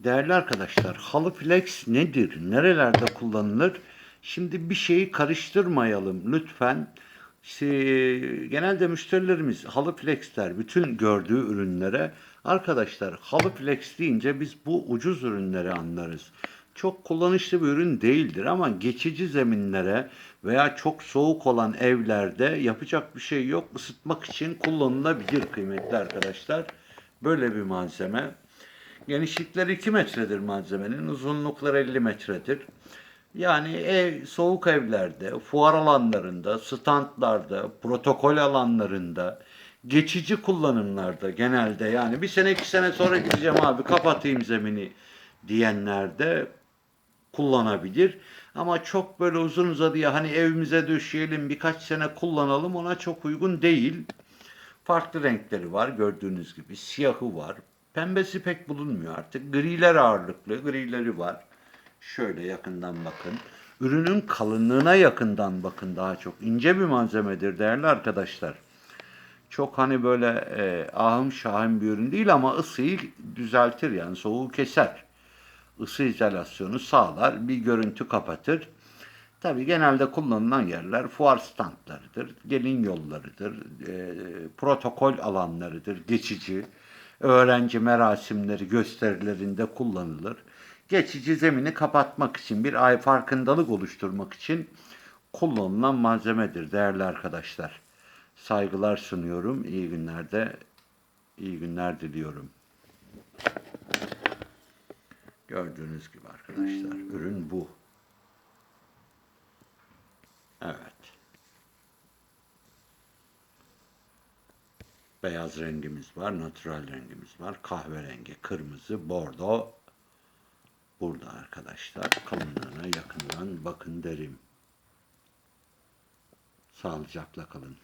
Değerli arkadaşlar, halı flex nedir? Nerelerde kullanılır? Şimdi bir şeyi karıştırmayalım lütfen. İşte, genelde müşterilerimiz halı flex der bütün gördüğü ürünlere. Arkadaşlar halı flex deyince biz bu ucuz ürünleri anlarız. Çok kullanışlı bir ürün değildir ama geçici zeminlere veya çok soğuk olan evlerde yapacak bir şey yok. Isıtmak için kullanılabilir kıymetli arkadaşlar. Böyle bir malzeme. Genişlikleri 2 metredir malzemenin. Uzunlukları 50 metredir. Yani ev, soğuk evlerde, fuar alanlarında, standlarda, protokol alanlarında, geçici kullanımlarda genelde yani bir sene iki sene sonra gideceğim abi kapatayım zemini diyenlerde kullanabilir. Ama çok böyle uzun uzadıya hani evimize döşeyelim birkaç sene kullanalım ona çok uygun değil. Farklı renkleri var gördüğünüz gibi. Siyahı var. Pembesi pek bulunmuyor artık. Griler ağırlıklı. Grileri var. Şöyle yakından bakın. Ürünün kalınlığına yakından bakın daha çok. ince bir malzemedir değerli arkadaşlar. Çok hani böyle e, ahım şahım bir ürün değil ama ısıyı düzeltir yani soğuğu keser. Isı izolasyonu sağlar, bir görüntü kapatır. Tabii genelde kullanılan yerler fuar standlarıdır, gelin yollarıdır, e, protokol alanlarıdır, geçici, öğrenci merasimleri, gösterilerinde kullanılır. Geçici zemini kapatmak için, bir ay farkındalık oluşturmak için kullanılan malzemedir değerli arkadaşlar. Saygılar sunuyorum. İyi günlerde, iyi günler diliyorum. Gördüğünüz gibi arkadaşlar, ürün bu. Beyaz rengimiz var, natural rengimiz var, kahverengi, kırmızı, bordo. Burada arkadaşlar kalınlığına yakından bakın derim. Sağlıcakla kalın.